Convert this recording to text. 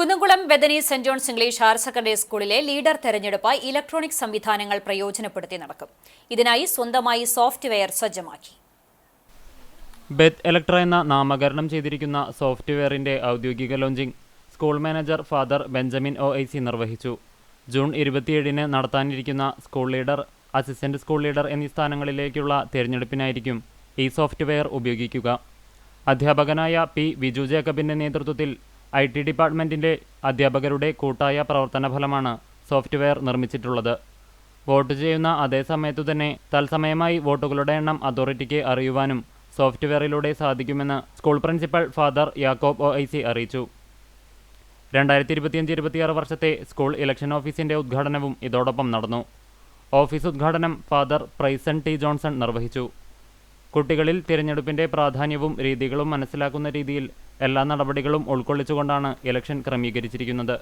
Kunnamkulam Bethany saint John's English higher secondary സ്കൂളിലെ leader തെരഞ്ഞെടുപ്പ് electronic സംവിധാനങ്ങൾ പ്രയോജനപ്പെടുത്തി നടക്കും. ഇതിനായി സ്വന്തമായി സോഫ്റ്റ്വെയർ സജ്ജമാക്കി. ബെത് ഇലക്ട്ര എന്ന നാമകരണം ചെയ്തിരിക്കുന്ന സോഫ്റ്റ്വെയറിന്റെ ഔദ്യോഗിക launching school manager father Benjamin O I C നിർവഹിച്ചു. ജൂൺ ഇരുപത്തിയേഴിന് നടത്താനിരിക്കുന്ന school leader assistant school leader എന്നീ സ്ഥാനങ്ങളിലേക്കുള്ള തിരഞ്ഞെടുപ്പിനായിരിക്കും ഈ സോഫ്റ്റ്വെയർ ഉപയോഗിക്കുക. അധ്യാപകനായ പി വിജു ജേക്കബിന്റെ നേതൃത്വത്തിൽ ഐ ടി ഡിപ്പാർട്ട്മെന്റിന്റെ അധ്യാപകരുടെ കൂട്ടായ പ്രവർത്തന ഫലമാണ് സോഫ്റ്റ്വെയർ നിർമ്മിച്ചിട്ടുള്ളത്. വോട്ട് ചെയ്യുന്ന അതേ സമയത്തു തന്നെ തത്സമയമായി വോട്ടുകളുടെ എണ്ണം അതോറിറ്റിക്ക് അറിയുവാനും സോഫ്റ്റ്വെയറിലൂടെ സാധിക്കുമെന്ന് school principal father Yakob O I C അറിയിച്ചു. രണ്ടായിരത്തി ഇരുപത്തിയഞ്ച് ഇരുപത്തിയാറ് വർഷത്തെ സ്കൂൾ ഇലക്ഷൻ ഓഫീസിന്റെ ഉദ്ഘാടനവും ഇതോടൊപ്പം നടന്നു. ഓഫീസ് ഉദ്ഘാടനം ഫാദർ പ്രൈസൺ ടി ജോൺസൺ നിർവഹിച്ചു. കുട്ടികളിൽ തിരഞ്ഞെടുപ്പിന്റെ പ്രാധാന്യവും രീതികളും മനസ്സിലാക്കുന്ന രീതിയിൽ എല്ലാ നടപടികളും ഉൾക്കൊള്ളിച്ചുകൊണ്ടാണ് ഇലക്ഷൻ ക്രമീകരിച്ചിരിക്കുന്നത്